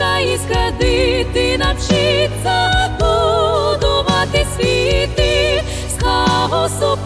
і сходити, навчиться будувати світи з хаосу.